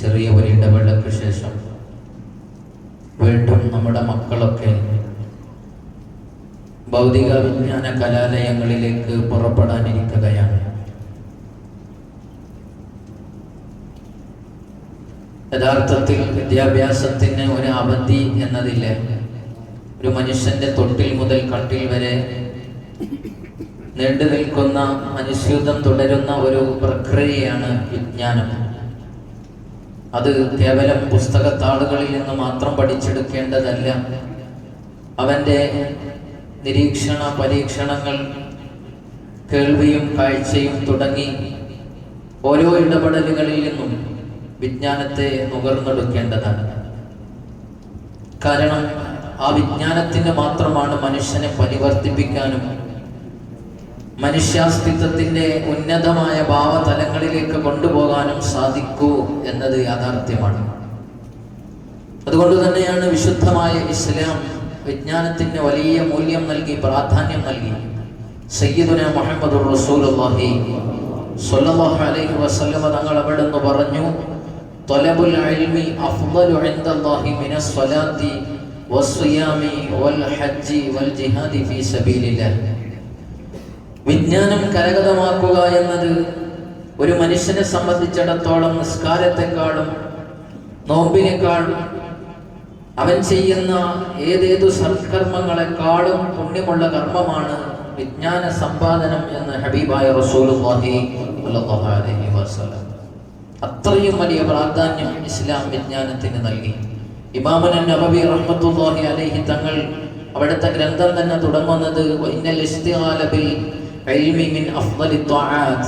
ചെറിയ ഒരു ഇടവേളയ്ക്ക് ശേഷം വീണ്ടും നമ്മുടെ മക്കളൊക്കെ ഭൗതിക വിജ്ഞാന കലാലയങ്ങളിലേക്ക് പുറപ്പെടാനിരിക്കുകയാണ്. യഥാർത്ഥത്തിൽ വിദ്യാഭ്യാസത്തിന് ഒരു അവധി എന്നതില്ല ഒരു മനുഷ്യന്റെ തൊട്ടിൽ മുതൽ കട്ടിൽ വരെ നീണ്ടു നിൽക്കുന്ന അനുസ്യൂതം തുടരുന്ന ഒരു പ്രക്രിയയാണ് വിജ്ഞാനം. അത് കേവലം പുസ്തകത്താളുകളിൽ നിന്ന് മാത്രം പഠിച്ചെടുക്കേണ്ടതല്ല. അവന്റെ നിരീക്ഷണ പരീക്ഷണങ്ങൾ കേൾവിയും കാഴ്ചയും തുടങ്ങി ഓരോ ഇടപെടലുകളിൽ നിന്നും വിജ്ഞാനത്തെ നുകർന്നെടുക്കേണ്ടതാണ്. കാരണം ആ വിജ്ഞാനത്തിന് മാത്രമാണ് മനുഷ്യനെ പരിവർത്തിപ്പിക്കാനും മനുഷ്യാസ്തിത്വത്തിന്റെ ഉന്നതമായ ഭാവതലങ്ങളിലേക്ക് കൊണ്ടുപോകാനും സാധിക്കൂ എന്നത് യാഥാർത്ഥ്യമാണ്. അതുകൊണ്ട് തന്നെയാണ് വിശുദ്ധമായ ഇസ്ലാം വിജ്ഞാനത്തിന് വലിയ മൂല്യം നൽകി പ്രാധാന്യം നൽകി. സയ്യിദുന മുഹമ്മദ് റസൂലുള്ളാഹി സ്വല്ലല്ലാഹു അലൈഹി വസല്ലമ തങ്ങൾ അവിടെ നിന്ന് പറഞ്ഞു തലബുൽ ഇൽമി അഫ്ദലു ഇൻദല്ലാഹി മിന സ്വലാത്തി വസ്സിയാമി വൽ ഹജ്ജി വൽ ജിഹാദി ഫീ സബീലില്ലാഹ്. വിജ്ഞാനം കരഗതമാക്കുക എന്നത് ഒരു മനുഷ്യനെ സംബന്ധിച്ചിടത്തോളം നിസ്കാരത്തെക്കാളും നോമ്പിനേക്കാളും അവൻ ചെയ്യുന്ന ഏതേതു സൽക്കർമ്മങ്ങളെക്കാളും പുണ്യമുള്ള കർമ്മമാണ് വിജ്ഞാന സമ്പാദനം എന്ന് ഹബീബായ റസൂലുള്ളാഹി അലൈഹി വസല്ലം. അത്രയും വലിയ പ്രാധാന്യം ഇസ്ലാം വിജ്ഞാനത്തിന് നൽകി. ഇമാമൻ നബബി റഹ്മത്തുള്ളാഹി അലൈഹി തങ്ങൾ അവിടുത്തെ ഗ്രന്ഥം തന്നെ തുടങ്ങുന്നത് ഇന്നൽ من أفضل الطاعات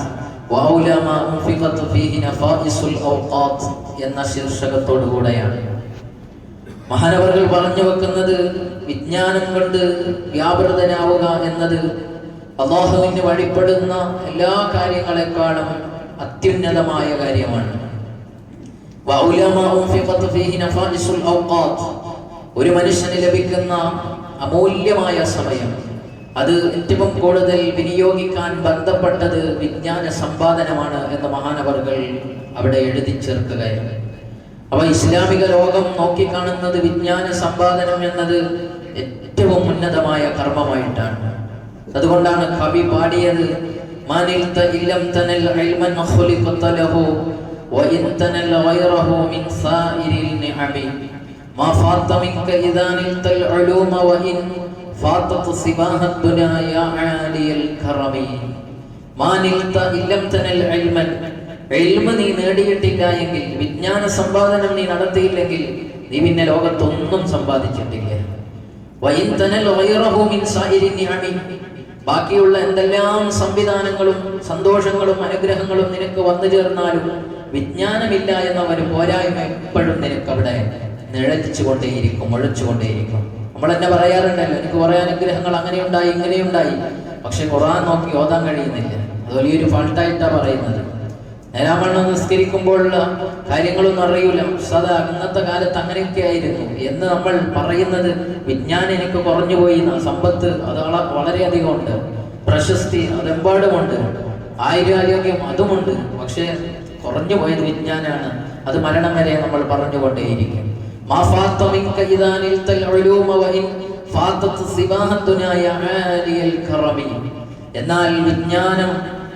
وأولى ما أنفقت فيه نفائس الأوقات എന്ന ശീർഷകത്തോടു കൂടെയാണ് മഹാനവറുകൾ പറഞ്ഞു വെക്കുന്നത് വിജ്ഞാനം കൊണ്ട് വ്യാപൃതനാവുക എന്നത് അള്ളാഹുവിന് വഴിപ്പെടുന്ന എല്ലാ കാര്യങ്ങളെക്കാളും അത്യുന്നതമായ കാര്യമാണ്. ഒരു മനുഷ്യന് ലഭിക്കുന്ന അമൂല്യമായ സമയം അത് ഏറ്റവും കൂടുതൽ വിനിയോഗിക്കാൻ ബന്ധപ്പെട്ടത് വിജ്ഞാന സമ്പാദനമാണ് എന്ന മഹാനവറുകൾ അവിടെ എഴുതി ചേർക്കുകയാണ്. അപ്പൊ ഇസ്ലാമിക ലോകം നോക്കിക്കാണുന്നത് വിജ്ഞാന സമ്പാദനം എന്നത് ഏറ്റവും ഉന്നതമായ കർമ്മമായിട്ടാണ്. അതുകൊണ്ടാണ് കവി പാടിയത് വഇൻ തനൽ صباح മിൻ يا عالي മാ ما نلت ഇല്ലം തനൽ ഇൽമൻ. എൽമ നീ നേടിയിട്ടില്ല എങ്കിൽ വിജ്ഞാന സമ്പാദനം നീ നടത്തിയില്ലെങ്കിൽ നീ പിന്നെ ലോകത്തൊന്നും സമ്പാദിച്ചിട്ടില്ല. ബാക്കിയുള്ള എന്തെല്ലാം സംവിധാനങ്ങളും സന്തോഷങ്ങളും അനുഗ്രഹങ്ങളും നിനക്ക് വന്നു ചേർന്നാലും വിജ്ഞാനമില്ല എന്ന ഒരു പോരായ്മ എപ്പോഴും നിനക്ക് അവിടെ നിഴലിച്ചു കൊണ്ടേയിരിക്കും മുഴച്ചുകൊണ്ടേയിരിക്കും. നമ്മൾ എന്നെ പറയാറുണ്ടല്ലോ എനിക്ക് കുറെ അനുഗ്രഹങ്ങൾ അങ്ങനെ ഉണ്ടായി ഇങ്ങനെ ഉണ്ടായി പക്ഷെ ഖുറാൻ നോക്കി ഓതാൻ കഴിയുന്നില്ല. അത് വലിയൊരു ഫാൾട്ടായിട്ടാണ് പറയുന്നത്. നേരാമണ്ണം നിസ്കരിക്കുമ്പോഴുള്ള കാര്യങ്ങളൊന്നും അറിയൂല. സദാ ഇന്നത്തെ കാലത്ത് അങ്ങനെയൊക്കെ ആയിരുന്നു എന്ന് നമ്മൾ പറയുന്നത് വിജ്ഞാനം എനിക്ക് കുറഞ്ഞു പോയി സമ്പത്ത് അത് വളരെയധികം ഉണ്ട്. പ്രശസ്തി അതെമ്പാടുമുണ്ട്. ആയുരാരോഗ്യം അതുമുണ്ട്. പക്ഷേ കുറഞ്ഞു പോയത് വിജ്ഞാനാണ്. അത് മരണം വരെ നമ്മൾ പറഞ്ഞുകൊണ്ടേയിരിക്കും. എന്നാൽ വിജ്ഞാനം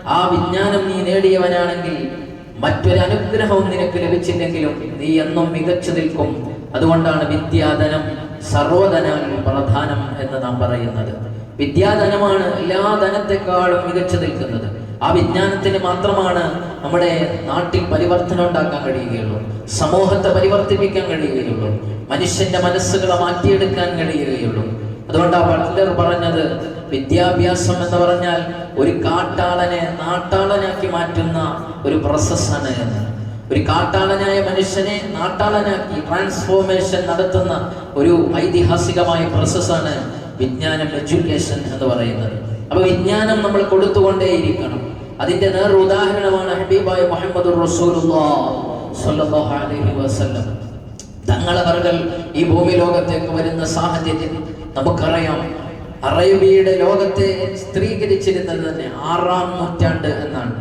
ആ വിജ്ഞാനം നീ നേടിയവനാണെങ്കിൽ മറ്റൊരു അനുഗ്രഹവും നിനക്ക് ലഭിച്ചില്ലെങ്കിലും നീ എന്നും മികച്ചു നിൽക്കും. അതുകൊണ്ടാണ് വിദ്യാധനം സർവധനം പ്രധാനം എന്ന് നാം പറയുന്നത്. വിദ്യാധനമാണ് എല്ലാ ധനത്തെക്കാളും മികച്ചു നിൽക്കുന്നത്. ആ വിജ്ഞാനത്തിന് മാത്രമാണ് നമ്മുടെ നാട്ടിൽ പരിവർത്തനം ഉണ്ടാക്കാൻ കഴിയുകയുള്ളൂ. സമൂഹത്തെ പരിവർത്തിപ്പിക്കാൻ കഴിയുകയുള്ളൂ. മനുഷ്യന്റെ മനസ്സുകളെ മാറ്റിയെടുക്കാൻ കഴിയുകയുള്ളൂ. അതുകൊണ്ടാണ് പട്ടർ പറഞ്ഞത് വിദ്യാഭ്യാസം എന്ന് പറഞ്ഞാൽ ഒരു കാട്ടാളനെ നാട്ടാളനാക്കി മാറ്റുന്ന ഒരു പ്രോസസ്സാണ് എന്ന്. ഒരു കാട്ടാളനായ മനുഷ്യനെ നാട്ടാളനാക്കി ട്രാൻസ്ഫോർമേഷൻ നടത്തുന്ന ഒരു ഐതിഹാസികമായ പ്രോസസ്സാണ് വിജ്ഞാനം എഡ്യൂക്കേഷൻ എന്ന് പറയുന്നത്. അപ്പൊ വിജ്ഞാനം നമ്മൾ കൊടുത്തുകൊണ്ടേയിരിക്കണം. അതിന്റെ നേർ ഉദാഹരണമാണ് ഹബീബായ മുഹമ്മദ് വസല്ലം. തങ്ങളവർകൾ ഈ ഭൂമി ലോകത്തേക്ക് വരുന്ന സാഹചര്യം നമുക്കറിയാം. അറേബ്യയുടെ ലോകത്തെ സ്ത്രീകരിച്ചിരുന്നത് തന്നെ ആറാം നൂറ്റാണ്ട് എന്നാണ്.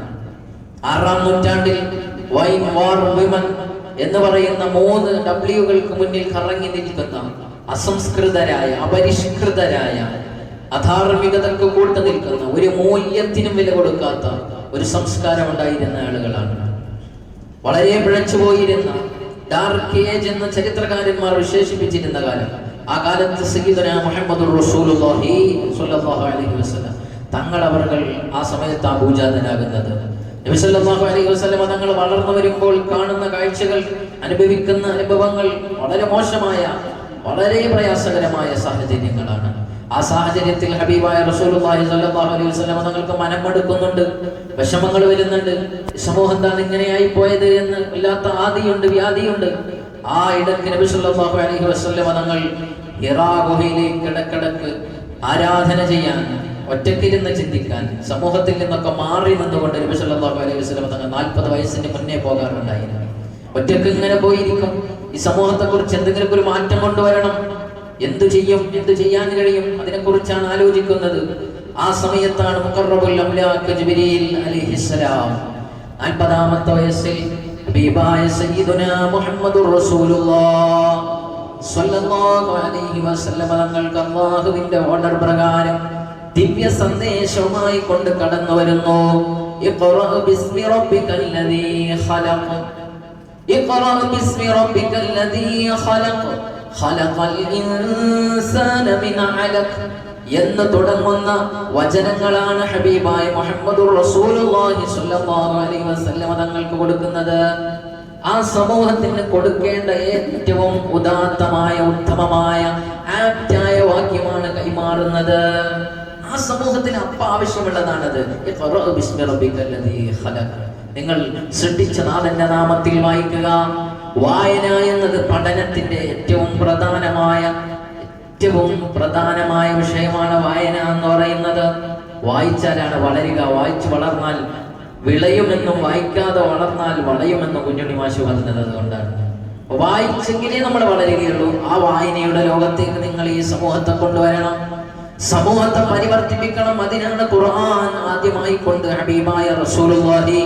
ആറാം നൂറ്റാണ്ടിൽ വൈൻ വാർ വിമൻ എന്ന് പറയുന്ന മൂന്ന് ഡബ്ല്യുകൾക്ക് മുന്നിൽ കറങ്ങി നിൽക്കുന്ന അസംസ്കൃതരായ അപരിഷ്കൃതരായ അധാർമികതക്ക് കൂട്ടു നിൽക്കുന്ന ഒരു മൂല്യത്തിനും വില കൊടുക്കാത്ത ഒരു സംസ്കാരം ഉണ്ടായിരുന്ന ആളുകളാണ്. വളരെ പിഴച്ചു പോയിരുന്ന ഡാർക്ക് ഏജ് എന്ന ചരിത്രകാരന്മാർ വിശേഷിപ്പിച്ചിരുന്ന കാലം. ആ കാലത്ത് സയ്യിദന മുഹമ്മദ് തങ്ങൾ അവർകൾ ആ സമയത്ത് ആ പൂജാതനാകുന്നത് അലൈഹി തങ്ങൾ വളർന്നു വരുമ്പോൾ കാണുന്ന കാഴ്ചകൾ അനുഭവിക്കുന്ന അനുഭവങ്ങൾ വളരെ മോശമായ വളരെ പ്രയാസകരമായ സാഹചര്യങ്ങളാണ്. ആ സാഹചര്യത്തിൽ ഹബീബായ റസൂലുള്ളാഹി സ്വല്ലല്ലാഹു അലൈഹി വസല്ലം തങ്ങൾക്ക് മനമെടുക്കുന്നുണ്ട് വിഷമങ്ങൾ വരുന്നുണ്ട്. സമൂഹം എന്താണ് ഇങ്ങനെയായി പോയത് എന്ന് ഇല്ലാത്ത ആദിയുണ്ട് വ്യാധിയുണ്ട്. ആ ഇടയ്ക്ക് നബി സല്ലല്ലാഹു അലൈഹി തങ്ങൾ ഹിറാ ഗുഹയിലേക്ക് ഇടക്കിടക്ക് ആരാധന ചെയ്യാൻ ഒറ്റക്കിരുന്ന് ചിന്തിക്കാൻ സമൂഹത്തിൽ നിന്നൊക്കെ മാറി നിന്നുകൊണ്ട് നബി സല്ലല്ലാഹു അലൈഹി വസല്ലം തങ്ങൾ നാൽപ്പത് വയസ്സിന് മുന്നേ പോകാറുണ്ടായിരുന്നു. ഒറ്റയ്ക്ക് ഇങ്ങനെ പോയിരിക്കും. ഈ സമൂഹത്തെ കുറിച്ച് എന്തെങ്കിലും ഒരു മാറ്റം കൊണ്ടുവരണം. എന്തു ചെയ്യും എന്തു ചെയ്യാൻ കഴിയും അതിനെക്കുറിച്ചാണ് ആലോചിക്കുന്നത്. ആ സമയത്താണ് മുഖറബുൽ ജിബ്രീൽ അലൈഹി വസല്ലമ അല്ലാഹുവിന്റെ ഓർഡർ പ്രകാരം ദിവ്യ സന്ദേശവുമായി കൊണ്ട് കടന്നു വരുന്നു. ബിസ്മി ബിസ്മി എന്ന് തുടങ്ങുന്ന വചനങ്ങളാണ് ഹബീബായ മുഹമ്മദ് തങ്ങൾക്ക് കൊടുക്കുന്നത്. ആ സമൂഹത്തിന് കൊടുക്കേണ്ട ഏറ്റവും ഉദാത്തമായ ഉത്തമമായ ആപ്റ്റായ വാക്യമാണ് കൈമാറുന്നത്. ആ സമൂഹത്തിന് അപ്പ ആവശ്യമുള്ളതാണത് നിങ്ങൾ സൃഷ്ടിച്ച നാഥന്റെ നാമത്തിൽ വായിക്കുക. വായന എന്നത് പഠനത്തിന്റെ ഏറ്റവും പ്രധാനമായ ഏറ്റവും പ്രധാനമായ വിഷയമാണ് വായന എന്ന് പറയുന്നത്. വായിച്ചാലാണ് വളരുക. വായിച്ചു വളർന്നാൽ വിളയുമെന്നും വായിക്കാതെ വളർന്നാൽ വളയുമെന്നും കുഞ്ഞുണ്ണി മാഷ് പറഞ്ഞത് അതുകൊണ്ടാണ്. വായിച്ചെങ്കിലേ നമ്മൾ വളരുകയുള്ളൂ. ആ വായനയുടെ ലോകത്തേക്ക് നിങ്ങൾ ഈ സമൂഹത്തെ കൊണ്ടുവരണം. സമൂഹത്തെ പരിവർത്തിപ്പിക്കണം. അതിനാണ് ഖുർആൻ ആദ്യമായി കൊണ്ട് ഹബീബായ റസൂലുള്ളാഹി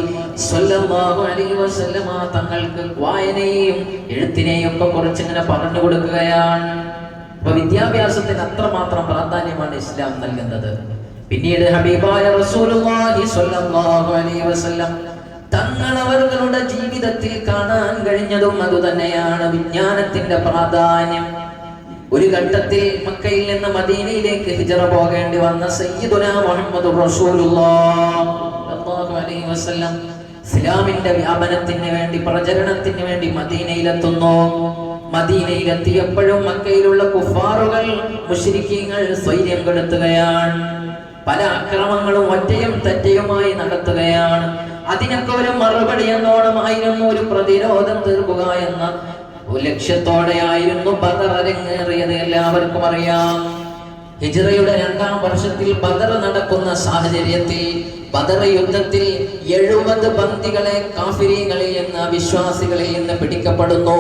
സ്വല്ലല്ലാഹു അലൈഹി വസല്ലമ തങ്ങൾക്ക് വായനയെയും എഴുത്തിനെയും ഒക്കെ കുറച്ച് ഇങ്ങനെ പറഞ്ഞു കൊടുക്കുകയാണ്. അപ്പൊ വിദ്യാഭ്യാസത്തിന് അത്രമാത്രം പ്രാധാന്യമാണ് ഇസ്ലാം നൽകുന്നത്. പിന്നീട് ഹബീബായ റസൂലുള്ളാഹി സ്വല്ലല്ലാഹു അലൈഹി വസല്ലം തങ്ങൾ അവരുടെ ജീവിതത്തിൽ കാണാൻ കഴിഞ്ഞതും അതുതന്നെയാണ് വിജ്ഞാനത്തിന്റെ പ്രാധാന്യം. ഒരു ഘട്ടത്തിൽ മക്കയിൽ നിന്ന് മദീനയിലേക്ക് ഹിജറ പോകേണ്ടി വന്ന സയ്യിദുന മുഹമ്മദ് വസല്ലം ഇസ്ലാമിന്റെ വ്യാപനത്തിന് വേണ്ടി പ്രചരണത്തിന് വേണ്ടി മദീനയിലെത്തുന്നു. മദീനയിലെത്തിയപ്പോഴും മക്കയിലുള്ള കുഫാറുകൾ മുശ്രിക്കീങ്ങൾ സ്വൈര്യം കെടുത്തുകയാണ്. പല അക്രമങ്ങളും ഒറ്റയും തെറ്റയുമായി നടത്തുകയാണ്. അതിനൊക്കെ ഒരു മറുപടി എന്നോണമായിരുന്നു ഒരു പ്രതിരോധം തീർക്കുക എന്ന ലക്ഷ്യത്തോടെയായിരുന്നു ബദർ അരങ്ങേറിയത്. എല്ലാവർക്കും അറിയാം. ഹിജ്റയുടെ രണ്ടാം വർഷത്തിൽ ബദർ നടക്കുന്ന സാഹചര്യത്തിൽ ബദർ യുദ്ധത്തിൽ എഴുപത് ബന്ദികളെ കാഫിരികളിൽ നിന്ന് വിശ്വാസികളിൽ നിന്ന് പിടിക്കപ്പെടുന്നു.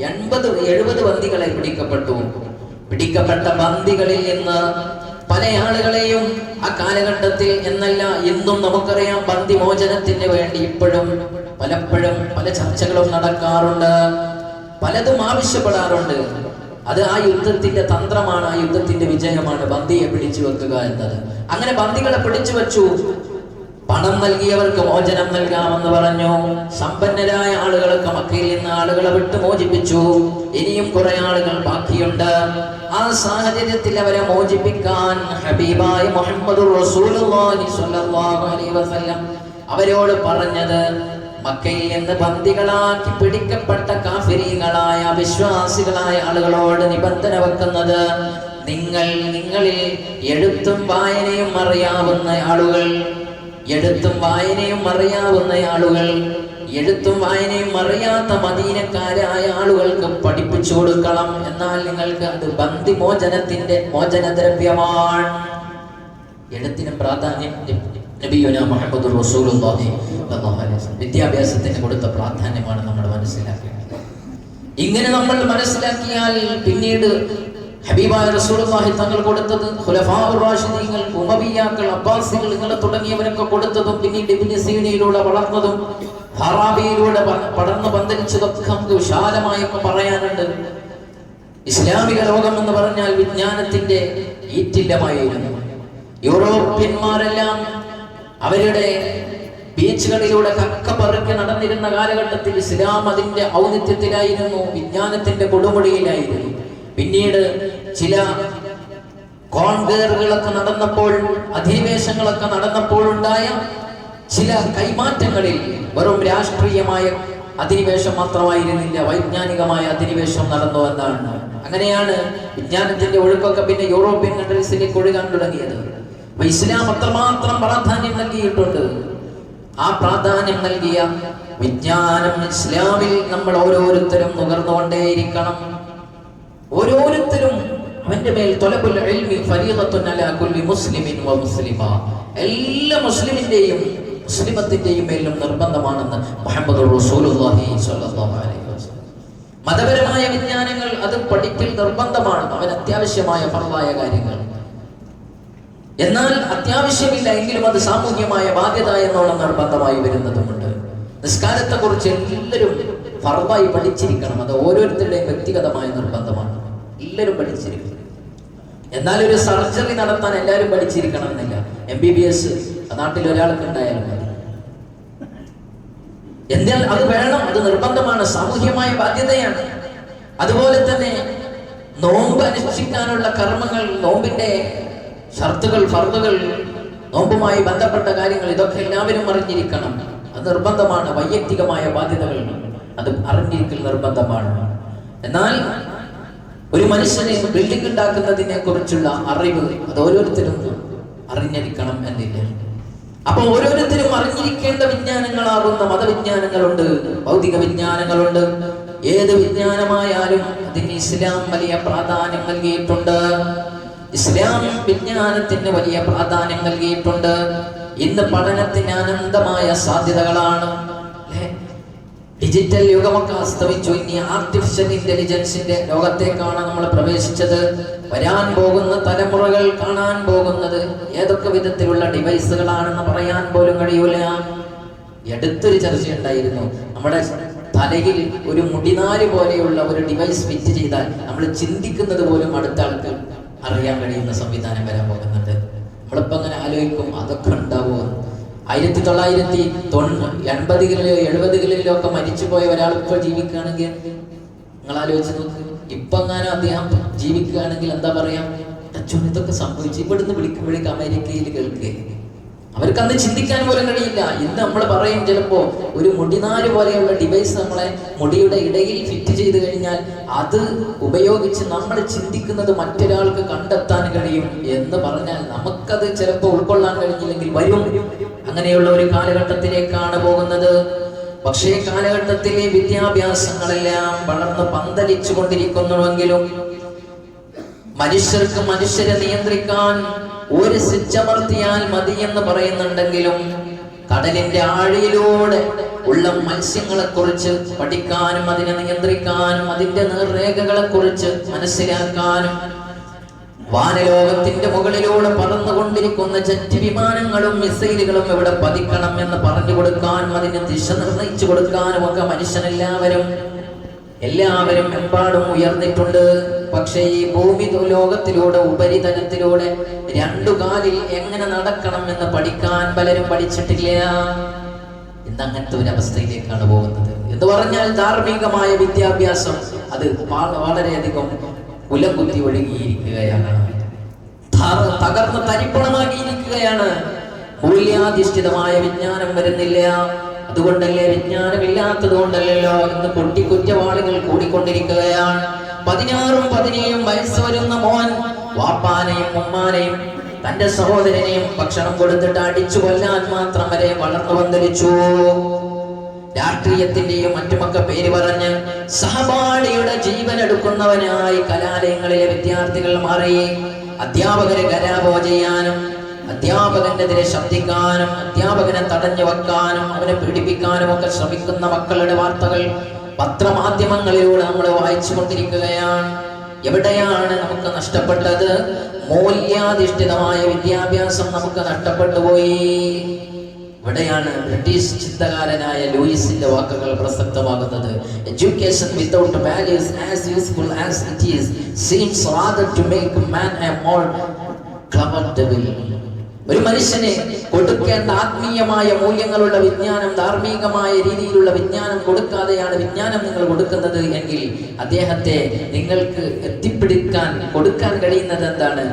എൺപത് എഴുപത് ബന്ദികളെ പിടിക്കപ്പെട്ടു. പിടിക്കപ്പെട്ട ബന്ദികളിൽ നിന്ന് പല ആളുകളെയും ആ കാലഘട്ടത്തിൽ എന്നല്ല ഇന്നും നമുക്കറിയാം ബന്ദിമോചനത്തിന് വേണ്ടി ഇപ്പോഴും പലപ്പോഴും പല ചർച്ചകളും നടക്കാറുണ്ട്. പലതും ആവശ്യപ്പെടാറുണ്ട്. അത് ആ യുദ്ധത്തിന്റെ തന്ത്രമാണ് ആ യുദ്ധത്തിന്റെ വിജയമാണ്. ബന്ദിയെ പിടിച്ചു വെക്കുക എന്നത്. അങ്ങനെ ബന്ദികളെ പിടിച്ചു വെച്ചു. പണം നൽകിയവർക്ക് മോചനം നൽകാമെന്ന് പറഞ്ഞു. സമ്പന്നരായ ആളുകൾക്ക് മക്കയിൽ നിന്ന് ആളുകളെ വിട്ട് മോചിപ്പിച്ചു. ഇനിയും കുറെ ആളുകൾ ബാക്കിയുണ്ട്. ആ സാഹചര്യത്തിൽ അവരെ മോചിപ്പിക്കാൻ ഹബീബായി മുഹമ്മദ് അവരോട് പറഞ്ഞത് മക്കയിൽ നിന്ന് ബന്ദികളാക്കി പിടിക്കപ്പെട്ട കാഫിരീങ്ങളായ വിശ്വാസികളായ ആളുകളോട് നിബന്ധന വെക്കുന്നത് നിങ്ങൾ നിങ്ങളിൽ എഴുത്തും വായനയും അറിയാവുന്ന ആളുകൾ എഴുത്തും വായനയും അറിയാവുന്ന ആളുകൾ എഴുത്തും വായനയും അറിയാത്ത മദീനക്കാരായ ആളുകൾക്ക് പഠിപ്പിച്ചു കൊടുക്കണം. എന്നാൽ നിങ്ങൾക്ക് അത് ബന്ദി മോചനത്തിന്റെ മോചനദ്രവ്യമാണ്. എഴുത്തിനും പ്രാധാന്യം നബിയുന മുഹമ്മദ് വസല്ലം വിദ്യാഭ്യാസത്തിന് കൊടുത്ത പ്രാധാന്യമാണ് നമ്മൾ മനസ്സിലാക്കേണ്ടത്. ഇങ്ങനെ നമ്മൾ മനസ്സിലാക്കിയാൽ പിന്നീട് ഹബീബായ റസൂലുള്ളാഹി തങ്ങൾ കൊടുത്തത് ഖുലഫാഉർ റാഷിദീങ്ങൾ ഉമവിയാക്കൾ അബ്ബാസികൾ ഇങ്ങനെ തുടങ്ങിയവരൊക്കെ കൊടുത്തതും പിന്നീട് ഇബ്നു സീനയിലൂടെ വളർന്നതും ഹറാബിയിലൂടെ പടർന്നു പന്തലിച്ച പന്തലിച്ചതൊക്കെ നമുക്ക് വിശാലമായൊക്കെ പറയാനുണ്ട്. ഇസ്ലാമിക ലോകം എന്ന് പറഞ്ഞാൽ വിജ്ഞാനത്തിന്റെ ഈറ്റില്ലമായിരുന്നു. യൂറോപ്യന്മാരെല്ലാം അവരുടെ ബീച്ചുകളിലൂടെ കക്ക പറക്കി നടന്നിരുന്ന കാലഘട്ടത്തിൽ ഇസ്ലാം അതിന്റെ ഔന്നിത്യത്തിലായിരുന്നു വിജ്ഞാനത്തിന്റെ കൊടുമുടിയിലായിരുന്നു. പിന്നീട് ചില കോൺഗ്രസുകളൊക്കെ നടന്നപ്പോൾ അധിനിവേശങ്ങളൊക്കെ നടന്നപ്പോൾ ഉണ്ടായ ചില കൈമാറ്റങ്ങളിൽ വെറും രാഷ്ട്രീയമായ അധിനിവേശം മാത്രമായിരുന്നില്ല വൈജ്ഞാനികമായ അധിനിവേശം നടന്നു എന്നാണ്. അങ്ങനെയാണ് വിജ്ഞാനത്തിന്റെ ഒഴുക്കൊക്കെ പിന്നെ യൂറോപ്യൻ കൺട്രീസിലേക്ക് ഒഴുകാൻ തുടങ്ങിയത്. അപ്പൊ ഇസ്ലാം അത്രമാത്രം പ്രാധാന്യം നൽകിയിട്ടുണ്ട്. ആ പ്രാധാന്യം നൽകിയ വിജ്ഞാനം ഇസ്ലാമിൽ നമ്മൾ ഓരോരുത്തരും നുകർന്നുകൊണ്ടേയിരിക്കണം. ഓരോരുത്തരും അവന്റെ മേൽ തൊലബുൽ ഇൽമി മുസ്ലിമിൻ വ എല്ലാ മുസ്ലിമിന്റെയും മുസ്ലിമത്തിന്റെയും മേലും നിർബന്ധമാണെന്ന് മുഹമ്മദ് റസൂലുള്ളാഹി അലൈഹി വസല്ലം. മതപരമായ വിജ്ഞാനങ്ങൾ അത് പഠിക്കൽ നിർബന്ധമാണ്. അവൻ അത്യാവശ്യമായ ഫർവായ കാര്യങ്ങൾ. എന്നാൽ അത്യാവശ്യമില്ല എങ്കിലും അത് സാമൂഹ്യമായ ബാധ്യത എന്നുള്ള നിർബന്ധമായി വരുന്നതുമുണ്ട്. നിസ്കാരത്തെ കുറിച്ച് എല്ലാവരും ഫർവായി പഠിച്ചിരിക്കണം. അത് ഓരോരുത്തരുടെയും വ്യക്തിഗതമായ നിർബന്ധമാണ്. എല്ലാവരും പഠിച്ചിരിക്കണം. എന്നാൽ ഒരു സർജറി നടത്താൻ എല്ലാവരും പഠിച്ചിരിക്കണം എന്നില്ല എം ബി ബി എസ് നാട്ടിൽ ഒരാൾക്ക് ഉണ്ടായാലും മതി. എന്നാൽ അത് വേണം അത് നിർബന്ധമാണ് സാമൂഹ്യമായ ബാധ്യതയാണ്. അതുപോലെ തന്നെ നോമ്പ് അനുഷ്ഠിക്കാനുള്ള കർമ്മങ്ങൾ നോമ്പിന്റെ ഷർത്തുകൾ ഫർദുകൾ നോമ്പുമായി ബന്ധപ്പെട്ട കാര്യങ്ങൾ ഇതൊക്കെ എല്ലാവരും അറിഞ്ഞിരിക്കണം. അത് നിർബന്ധമാണ് വൈയക്തികമായ ബാധ്യതകൾ. അത് അറിഞ്ഞിരിക്കൽ നിർബന്ധമാണ്. എന്നാൽ ഒരു മനുഷ്യനെ ബിൽഡിംഗ് ഉണ്ടാക്കുന്നതിനെ കുറിച്ചുള്ള അറിവ് അത് ഓരോരുത്തരും അറിഞ്ഞിരിക്കണം എന്നില്ല. അപ്പൊ ഓരോരുത്തരും അറിഞ്ഞിരിക്കേണ്ട വിജ്ഞാനങ്ങളാകുന്ന മതവിജ്ഞാനങ്ങളുണ്ട് ഭൗതിക വിജ്ഞാനങ്ങളുണ്ട്. ഏത് വിജ്ഞാനമായാലും അതിന് ഇസ്ലാം വലിയ പ്രാധാന്യം നൽകിയിട്ടുണ്ട്. ഇസ്ലാം വിജ്ഞാനത്തിന് വലിയ പ്രാധാന്യം നൽകിയിട്ടുണ്ട്. ഇന്ന് പഠനത്തിന് അനന്തമായ സാധ്യതകളാണ്. ഡിജിറ്റൽ യുഗമൊക്കെ അസ്തമിച്ചു. ഇനി ആർട്ടിഫിഷ്യൽ ഇന്റലിജൻസിന്റെ ലോകത്തേക്കാണ് നമ്മൾ പ്രവേശിച്ചത്. വരാൻ പോകുന്ന തലമുറകൾ കാണാൻ പോകുന്നത് ഏതൊക്കെ വിധത്തിലുള്ള ഡിവൈസുകളാണെന്ന് പറയാൻ പോലും കഴിയൂല. എടുത്തൊരു ചർച്ച ചർച്ചയുണ്ടായിരുന്നു നമ്മുടെ തലയിൽ ഒരു മുടിനാല് പോലെയുള്ള ഒരു ഡിവൈസ് ഫിറ്റ് ചെയ്താൽ നമ്മൾ ചിന്തിക്കുന്നത് പോലും അടുത്ത ആൾക്ക് അറിയാൻ കഴിയുന്ന സംവിധാനം വരാൻ പോകുന്നുണ്ട്. നമ്മളിപ്പോ അങ്ങനെ ആലോചിക്കും അതൊക്കെ ഉണ്ടാവുമോ ആയിരത്തി തൊള്ളായിരത്തി തൊണ്ണൂ എൺപതുകളിലോ എഴുപതുകളിലോ ഒക്കെ മരിച്ചുപോയ ഒരാൾ ഇപ്പോൾ ജീവിക്കുകയാണെങ്കിൽ നിങ്ങൾ ആലോചിച്ച് നോക്ക്. ഇപ്പൊ എങ്ങാനും അദ്ദേഹം ജീവിക്കുകയാണെങ്കിൽ എന്താ പറയാ? അച്ഛൻ ഇതൊക്കെ സംഭവിച്ചു ഇവിടുന്ന് വിളിക്കുമ്പോഴേക്ക് അമേരിക്കയിൽ കേൾക്കുക. അവർക്ക് അന്ന് ചിന്തിക്കാൻ പോലും കഴിയില്ല. ഇന്ന് നമ്മൾ പറയും ചിലപ്പോ ഒരു മുടിനാര് പോലെയുള്ള ഡിവൈസ് നമ്മളെ മുടിയുടെ ഇടയിൽ ഫിറ്റ് ചെയ്ത് കഴിഞ്ഞാൽ അത് ഉപയോഗിച്ച് നമ്മൾ ചിന്തിക്കുന്നത് മറ്റൊരാൾക്ക് കണ്ടെത്താൻ കഴിയും എന്ന് പറഞ്ഞാൽ നമുക്കത് ചിലപ്പോൾ ഉൾക്കൊള്ളാൻ കഴിഞ്ഞില്ലെങ്കിൽ വരും. അങ്ങനെയുള്ള ഒരു കാലഘട്ടത്തിലേക്കാണ് പോകുന്നത്. പക്ഷേ കാലഘട്ടത്തിലെ വിദ്യാഭ്യാസങ്ങളെല്ലാം വളർന്ന് പന്തലിച്ചു കൊണ്ടിരിക്കുന്നുവെങ്കിലും മനുഷ്യർക്ക് മനുഷ്യരെ നിയന്ത്രിക്കാൻ ഒരു സ്വിച്ചമർത്തിയാൽ മതി എന്ന് പറയുന്നുണ്ടെങ്കിലും കടലിന്റെ ആഴിയിലൂടെ ഉള്ള മത്സ്യങ്ങളെ കുറിച്ച് പഠിക്കാനും അതിനെ നിയന്ത്രിക്കാനും അതിന്റെ നേർരേഖകളെ കുറിച്ച് മനസ്സിലാക്കാനും വാനലോകത്തിന്റെ മുകളിലൂടെ പറന്നുകൊണ്ടിരിക്കുന്ന ജെറ്റ് വിമാനങ്ങളും മിസൈലുകളും എവിടെ പതിക്കണം എന്ന് പറഞ്ഞു കൊടുക്കാനും അതിനെ ദിശ നിർണയിച്ചു കൊടുക്കാനും ഒക്കെ മനുഷ്യനെല്ലാവരും എല്ലാവരും എമ്പാടും ഉയർന്നിട്ടുണ്ട്. പക്ഷേ ഈ ഭൂമി ലോകത്തിലൂടെ ഉപരിതലത്തിലൂടെ രണ്ടു കാലിൽ എങ്ങനെ നടക്കണം എന്ന് പഠിക്കാൻ പലരും പഠിച്ചിട്ടില്ല. ഇന്ന് അങ്ങനത്തെ ഒരു അവസ്ഥയിലേക്കാണ് പോകുന്നത്. എന്ന് പറഞ്ഞാൽ ധാർമ്മികമായ വിദ്യാഭ്യാസം അത് വളരെയധികം കുലകുത്തി ഒഴുകിയിരിക്കുകയാണ്. തകർന്ന് തരിപ്പണമാക്കിയിരിക്കുകയാണ് മൂല്യാധിഷ്ഠിതമായ വിജ്ഞാനം വരുന്നില്ല. അതുകൊണ്ടല്ലേ വിജ്ഞാനമില്ലാത്തത് കൊണ്ടല്ലല്ലോ ഇന്ന് പൊട്ടി കുറ്റവാളികൾ കൂടിക്കൊണ്ടിരിക്കുകയാണ്. പതിനാറും പതിനേഴും വയസ്സ് വരുന്ന മോൻ വാപ്പാനെയും ഉമ്മാനെയും തന്റെ സഹോദരനെയും ഭക്ഷണം കൊടുത്തിട്ട് അടിച്ചു കൊല്ലാൻ മാത്രം വരെ വളർന്നു വന്നിരിച്ചു. രാഷ്ട്രീയത്തിന്റെയും മറ്റുമൊക്കെ പേര് പറഞ്ഞ് സഹപാഠിയുടെ ജീവൻ എടുക്കുന്നവനായി കലാലയങ്ങളിലെ വിദ്യാർത്ഥികൾ മാറി. അധ്യാപകരെ കലാപോ ചെയ്യാനും അധ്യാപകനെതിരെ ശബ്ദിക്കാനും അധ്യാപകനെ തടഞ്ഞു വെക്കാനും അവനെ പീഡിപ്പിക്കാനും ഒക്കെ ശ്രമിക്കുന്ന മക്കളുടെ വാർത്തകൾ പത്രമാധ്യമങ്ങളിലൂടെ നമ്മൾ വായിച്ചു കൊണ്ടിരിക്കുകയാണ് എവിടെയാണ് നമുക്ക് നഷ്ടപ്പെട്ടത്? മൂല്യാധിഷ്ഠിതമായ വിദ്യാഭ്യാസം നമുക്ക് നഷ്ടപ്പെട്ടു പോയി. ഇവിടെയാണ് ബ്രിട്ടീഷ് ചിന്തകാരനായ ലൂയിസിന്റെ വാക്കുകൾ പ്രസക്തമാകുന്നത്. Education without values as useful as it is seems to make man a more clever devil ഒരു മനുഷ്യനെ കൊടുക്കേണ്ട ആത്മീയമായ മൂല്യങ്ങളുള്ള വിജ്ഞാനം ധാർമ്മികമായ രീതിയിലുള്ള വിജ്ഞാനം കൊടുക്കാതെയാണ് വിജ്ഞാനം നിങ്ങൾ കൊടുക്കുന്നത് എങ്കിൽ അദ്ദേഹത്തെ നിങ്ങൾക്ക് എത്തിപ്പിടിക്കാൻ കൊടുക്കാൻ കഴിയുന്നത് എന്താണ്?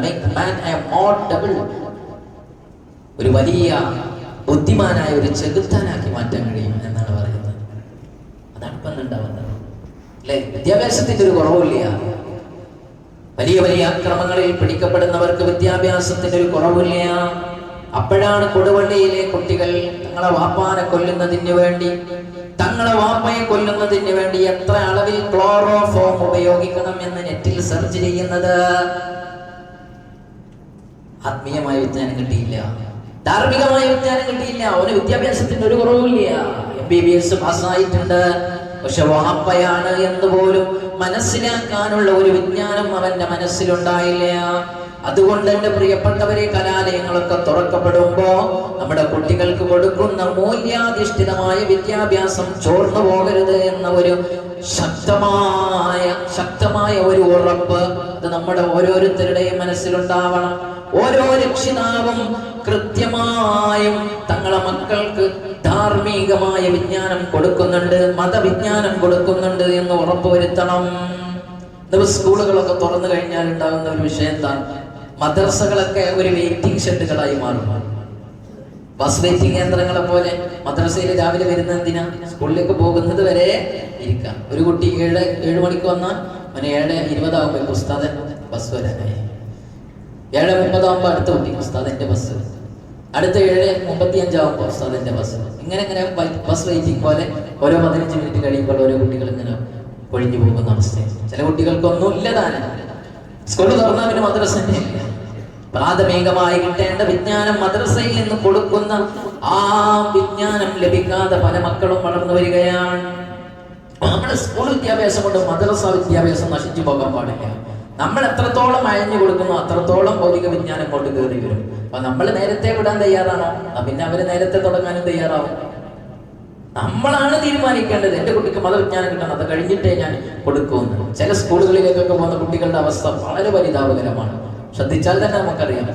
ഒരു വലിയ ബുദ്ധിമാനായ ഒരു ചെകുത്താനാക്കി മാറ്റാൻ കഴിയും എന്നാണ് പറയുന്നത്. അതാണ് ഇപ്പം ഉണ്ടാവുന്നത് അല്ലെ? വിദ്യാഭ്യാസത്തിന്റെ ഒരു കുറവില്ല വലിയ വലിയ അക്രമങ്ങളിൽ പിടിക്കപ്പെടുന്നവർക്ക് വിദ്യാഭ്യാസത്തിന്റെ ഒരു കുറവില്ല. അപ്പോഴാണ് കൊടുവള്ളിയിലെ കുട്ടികൾ തങ്ങളെ വാപ്പാനെ കൊല്ലുന്നതിന് വേണ്ടി തങ്ങളെ വാപ്പയെ കൊല്ലുന്നതിന് വേണ്ടി എത്ര അളവിൽ ക്ലോറോഫോം ഉപയോഗിക്കണം എന്ന് നെറ്റിൽ സെർച്ച് ചെയ്യുന്നത്? ആത്മീയമായ വിജ്ഞാനം കിട്ടിയില്ല. ധാർമ്മികമായ വിജ്ഞാനം കിട്ടിയില്ല. അവന് വിദ്യാഭ്യാസത്തിന്റെ ഒരു കുറവില്ല എം ബി ബി എസ് പാസ്സായിട്ടുണ്ട് പക്ഷെ വാപ്പയാണ് എന്ന് പോലും മനസ്സിലാക്കാനുള്ള ഒരു വിജ്ഞാനം അവന്റെ മനസ്സിലുണ്ടായില്ല. അതുകൊണ്ട് എന്റെ പ്രിയപ്പെട്ടവരെ കലാലയങ്ങളൊക്കെ തുറക്കപ്പെടുമ്പോ നമ്മുടെ കുട്ടികൾക്ക് കൊടുക്കുന്ന മൂല്യാധിഷ്ഠിതമായ വിദ്യാഭ്യാസം ചോർന്നു പോകരുത് എന്ന ഒരു ശക്തമായ ശക്തമായ ഒരു ഉറപ്പ് നമ്മുടെ ഓരോരുത്തരുടെയും മനസ്സിലുണ്ടാവണം. ഓരോ രക്ഷിതാവും കൃത്യമായും തങ്ങളെ മക്കൾക്ക് ധാർമ്മികമായ വിജ്ഞാനം കൊടുക്കുന്നുണ്ട് മതവിജ്ഞാനം കൊടുക്കുന്നുണ്ട് എന്ന് ഉറപ്പുവരുത്തണം. സ്കൂളുകളൊക്കെ തുറന്നു കഴിഞ്ഞാൽ ഉണ്ടാകുന്ന ഒരു വിഷയം എന്താണ്? മദ്രസകളൊക്കെ ഒരു വെയിറ്റിംഗ് ഷെഡുകളായി മാറും. ബസ് വെയിറ്റിംഗ് കേന്ദ്രങ്ങളെ പോലെ മദ്രസയിൽ രാവിലെ വരുന്ന എന്തിനാ? സ്കൂളിലേക്ക് പോകുന്നത് വരെ ഇരിക്കാം. ഒരു കുട്ടി ഏഴ് ഏഴ് മണിക്ക് വന്നാൽ അവന് ഏഴ് ഇരുപതാകുമ്പോൾ ഉസ്താദൻ ബസ് വരാനായി. ഏഴ് മുപ്പതാകുമ്പോൾ അടുത്ത കുട്ടി ഉസ്താദിന്റെ ബസ് അടുത്ത ഏഴ് മുപ്പത്തി അഞ്ചാകുമ്പോൾ ഉസ്താദിന്റെ ബസ് ഇങ്ങനെ ഇങ്ങനെ ബസ് വെയിറ്റിംഗ് പോലെ ഓരോ പതിനഞ്ച് മിനിറ്റ് കഴിയുമ്പോൾ ഓരോ കുട്ടികൾ ഇങ്ങനെ ഒഴിഞ്ഞു പോകുന്ന അവസ്ഥ ചില കുട്ടികൾക്കൊന്നും ഇല്ലതാണ് സ്കൂൾ തുറന്നാൽ പിന്നെ മദ്രസ പ്രാഥമികമായി കിട്ടേണ്ട വിജ്ഞാനം മദ്രസയിൽ നിന്ന് കൊടുക്കുന്ന ആ വിജ്ഞാനം ലഭിക്കാതെ പല മക്കളും വളർന്നു വരികയാണ്. നമ്മുടെ സ്കൂൾ വിദ്യാഭ്യാസം കൊണ്ട് മദ്രസ വിദ്യാഭ്യാസം നശിച്ചു പോകാൻ പാടില്ല. നമ്മൾ എത്രത്തോളം അയഞ്ഞു കൊടുക്കുന്നു അത്രത്തോളം ഭൗതിക വിജ്ഞാനം കൊണ്ട് കയറി വരും. അപ്പൊ നമ്മൾ നേരത്തെ വിടാൻ തയ്യാറാണോ. പിന്നെ അവർ നേരത്തെ തുടങ്ങാനും തയ്യാറാവും. നമ്മളാണ് തീരുമാനിക്കേണ്ടത്. എന്റെ കുട്ടിക്ക് മതവിജ്ഞാനം കിട്ടണം. അത് കഴിഞ്ഞിട്ടേ ഞാൻ കൊടുക്കുമെന്ന് ചില സ്കൂളുകളിലേക്കൊക്കെ പോകുന്ന കുട്ടികളുടെ അവസ്ഥ വളരെ പരിതാപകരമാണ്. ശ്രദ്ധിച്ചാൽ തന്നെ നമുക്കറിയാം.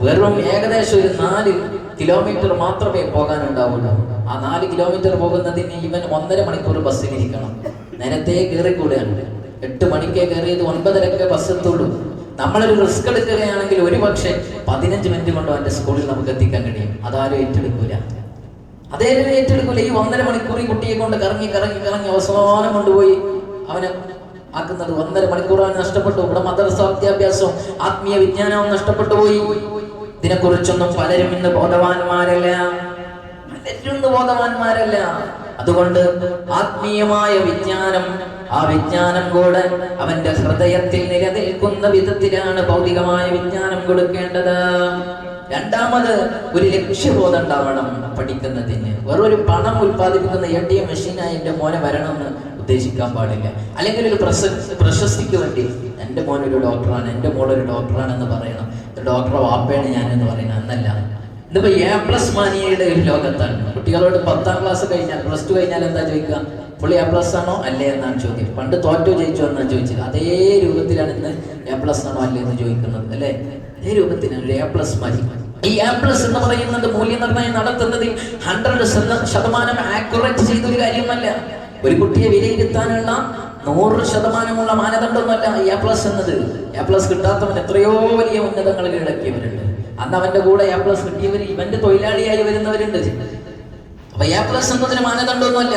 വെറും ഏകദേശം ഒരു നാല് കിലോമീറ്റർ മാത്രമേ പോകാനുണ്ടാവുള്ളൂ. ആ നാല് കിലോമീറ്റർ പോകുന്നതിന് ഇവൻ ഒന്നര മണിക്കൂർ ബസ്സിലിരിക്കണം നേരത്തെ കയറിക്കൂടെയാണ് എട്ട് മണിക്ക് കയറിയത് ഒൻപതരക്കെ ബസ് എത്തുള്ളൂ. നമ്മളൊരു റിസ്ക് എടുക്കുകയാണെങ്കിൽ ഒരു പക്ഷേ പതിനഞ്ച് മിനിറ്റ് കൊണ്ടോ എന്റെ സ്കൂളിൽ നമുക്ക് എത്തിക്കാൻ കഴിയും. അതാരും ഏറ്റെടുക്കൂല. അതേ ഏറ്റെടുക്കൂല. ഈ ഒന്നര മണിക്കൂർ ഈ കുട്ടിയെ കൊണ്ട് കറങ്ങി കറങ്ങി കറങ്ങി അവസാനം കൊണ്ടുപോയി അവനെ ആക്കുന്നത് ഒന്നര മണിക്കൂറാണ് നഷ്ടപ്പെട്ടു. ഇവിടെ മദ്രസ വിദ്യാഭ്യാസവും ആത്മീയ വിജ്ഞാനവും നഷ്ടപ്പെട്ടു പോയി. ഇതിനെക്കുറിച്ചൊന്നും പലരും ഇന്ന് ബോധവാന്മാരല്ല. പലരും ബോധവാന്മാരല്ല. അതുകൊണ്ട് ആത്മീയമായ വിജ്ഞാനം ആ വിജ്ഞാനം കൂടെ അവന്റെ ഹൃദയത്തിൽ നിലനിൽക്കുന്ന വിധത്തിലാണ് ഭൗതികമായ വിജ്ഞാനം കൊടുക്കേണ്ടത്. രണ്ടാമത് ഒരു ലക്ഷ്യബോധം ഉണ്ടാവണം പഠിക്കുന്നതിന്. വെറൊരു പണം ഉൽപ്പാദിപ്പിക്കുന്ന എ ടി എം മെഷീനായി എന്റെ മോനെ വരണമെന്ന് ഉദ്ദേശിക്കാൻ പാടില്ല. അല്ലെങ്കിൽ ഒരു പ്രശസ്തി പ്രശസ്തിക്ക് വേണ്ടി എന്റെ മോൻ ഒരു ഡോക്ടറാണ് എന്റെ മോൾ ഒരു ഡോക്ടറാണെന്ന് പറയണം. ഡോക്ടറെ വാപ്പയാണ് ഞാൻ എന്ന് പറയുന്നത് എന്നല്ല ഇതിപ്പോ എ പ്ലസ് മാനിയയുടെ ഒരു ലോകത്താണ്. കുട്ടികളോട് പത്താം ക്ലാസ് കഴിഞ്ഞാൽ പ്ലസ് ടു കഴിഞ്ഞാൽ എന്താ ചോദിക്കുക? പുള്ളി എ പ്ലസ് ആണോ അല്ലേ എന്നാണ് ചോദ്യം. പണ്ട് തോറ്റു ജയിച്ചു എന്നാണ് ചോദിച്ചത്. അതേ രൂപത്തിലാണ് ഇന്ന് എ പ്ലസ് ആണോ അല്ലേ എന്ന് ചോദിക്കുന്നത് അല്ലേ? അതേ രൂപത്തിലാണ് ഒരു എ പ്ലസ് മതി ഈ എ പ്ലസ് എന്ന് പറയുന്നത് മൂല്യനിർണയം നടത്തുന്നതിൽ ഹൺഡ്രഡ് ശതമാനം ആക്യുറേറ്റ് ചെയ്തൊരു കാര്യമല്ല. ഒരു കുട്ടിയെ വിലയിരുത്താനുള്ള നൂറ് ശതമാനമുള്ള മാനദണ്ഡമല്ല എ പ്ലസ് എന്നത്. എ പ്ലസ് കിട്ടാത്തവൻ എത്രയോ വലിയ ഉന്നതങ്ങൾ കീഴടക്കിയവരുണ്ട്. അന്ന് അവന്റെ കൂടെ എ പ്ലസ് കിട്ടിയവർ ഇവന്റെ തൊഴിലാളിയായി വരുന്നവരുണ്ട്. അപ്പൊ എ പ്ലസ് എന്നതിന് മാനദണ്ഡമൊന്നുമല്ല.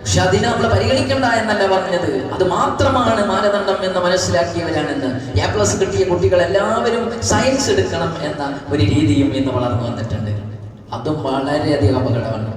പക്ഷെ അതിനെ നമ്മൾ പരിഗണിക്കണ്ട എന്നല്ല പറഞ്ഞത്. അത് മാത്രമാണ് മാനദണ്ഡം എന്ന് മനസ്സിലാക്കിയവരാണെന്ന്. എ പ്ലസ് കിട്ടിയ കുട്ടികൾ എല്ലാവരും സയൻസ് എടുക്കണം എന്ന ഒരു രീതിയും ഇന്ന് വളർന്നു വന്നിട്ടുണ്ട്. അതും വളരെയധികം അപകടമാണ്.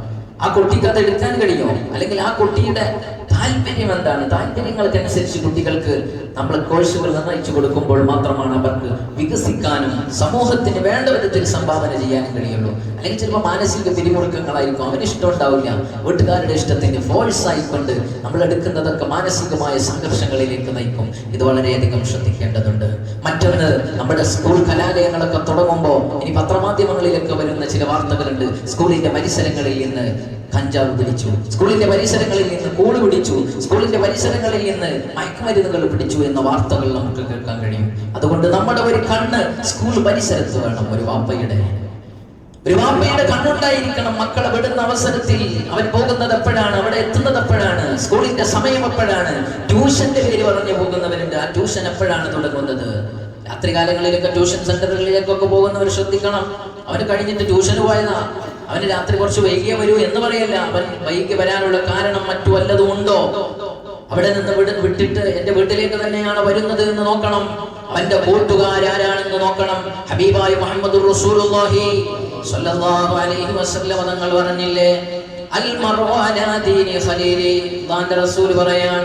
ആ കുട്ടിക്ക് അത് എടുക്കാൻ കഴിയുമോ? അല്ലെങ്കിൽ ആ കുട്ടിയുടെ താല്പര്യം എന്താണ്? താല്പര്യങ്ങൾക്കനുസരിച്ച് കുട്ടികൾക്ക് നമ്മൾ കോഴ്സുകൾ നിർണയിച്ചു കൊടുക്കുമ്പോൾ മാത്രമാണ് അവർക്ക് വികസിക്കാനും സമൂഹത്തിന് വേണ്ട വിധത്തിൽ സംഭാവന ചെയ്യാനും കഴിയുള്ളൂ. അല്ലെങ്കിൽ ചിലപ്പോൾ മാനസിക പിരിമുറുക്കങ്ങളായിരിക്കും. അവന് ഇഷ്ടം ഉണ്ടാവില്ല വീട്ടുകാരുടെ ഇഷ്ടത്തിന് ഫോഴ്സ് ആയിക്കൊണ്ട് നമ്മൾ എടുക്കുന്നതൊക്കെ മാനസികമായ സംഘർഷങ്ങളിലേക്ക് നയിക്കും. ഇത് വളരെയധികം ശ്രദ്ധിക്കേണ്ടതുണ്ട്. മറ്റൊന്ന് നമ്മുടെ സ്കൂൾ കലാലയങ്ങളൊക്കെ തുടങ്ങുമ്പോൾ ഇനി പത്രമാധ്യമങ്ങളിലൊക്കെ വരുന്ന ചില വാർത്തകളുണ്ട്. സ്കൂളിന്റെ പരിസരങ്ങളിൽ നിന്ന് കഞ്ചാവ് പിടിച്ചു. സ്കൂളിന്റെ പരിസരങ്ങളിൽ നിന്ന് കൂട് പിടിച്ചു. സ്കൂളിന്റെ പരിസരങ്ങളിൽ നിന്ന് മയക്കുമരുന്നുകൾ പിടിച്ചു എന്ന വാർത്തകൾ നമുക്ക് കേൾക്കാൻ കഴിയും. അതുകൊണ്ട് നമ്മുടെ ഒരു കണ്ണ് സ്കൂൾ പരിസരത്ത് വേണം ഒരു വാപ്പയുടെ. ഒരു വാപ്പയുടെ കണ്ണുണ്ടായിരിക്കണം മക്കളെ വിടുന്ന അവസരത്തിൽ. അവൻ പോകുന്നത് എപ്പോഴാണ്? അവിടെ എത്തുന്നത് എപ്പോഴാണ്? സ്കൂളിന്റെ സമയം എപ്പോഴാണ്? ട്യൂഷന്റെ പേര് പറഞ്ഞു പോകുന്നവരുണ്ട്. ആ ട്യൂഷൻ എപ്പോഴാണ് തുടങ്ങുന്നത്? രാത്രി കാലങ്ങളിലൊക്കെ ട്യൂഷൻ സെന്ററുകളിലേക്കൊക്കെ പോകുന്നവർ ശ്രദ്ധിക്കണം. അവർ കഴിഞ്ഞിട്ട് ട്യൂഷന് പോയതാ. അവന് രാത്രി കുറച്ച് വൈകിയേ വരൂ എന്ന് പറയല്ല. അവൻ വൈകി വരാനുള്ള കാരണം മറ്റു വല്ലതും ഉണ്ടോ? അവിടെ നിന്ന് വിട് വിട്ടിട്ട് എന്റെ വീട്ടിലേക്ക് തന്നെയാണ് വരുന്നത് എന്ന് നോക്കണം. അവന്റെ കൂട്ടുകാരാരാണെന്ന് നോക്കണം. ഹബീബായി മുഹമ്മദ് റസൂലുള്ളാഹി സ്വല്ലല്ലാഹു അലൈഹി വസല്ലം തങ്ങൾ പറഞ്ഞില്ലേ അൽ മർഉ അലാ ദീനി ഖലീലി. അല്ലാഹുവിന്റെ റസൂൽ പറയാൻ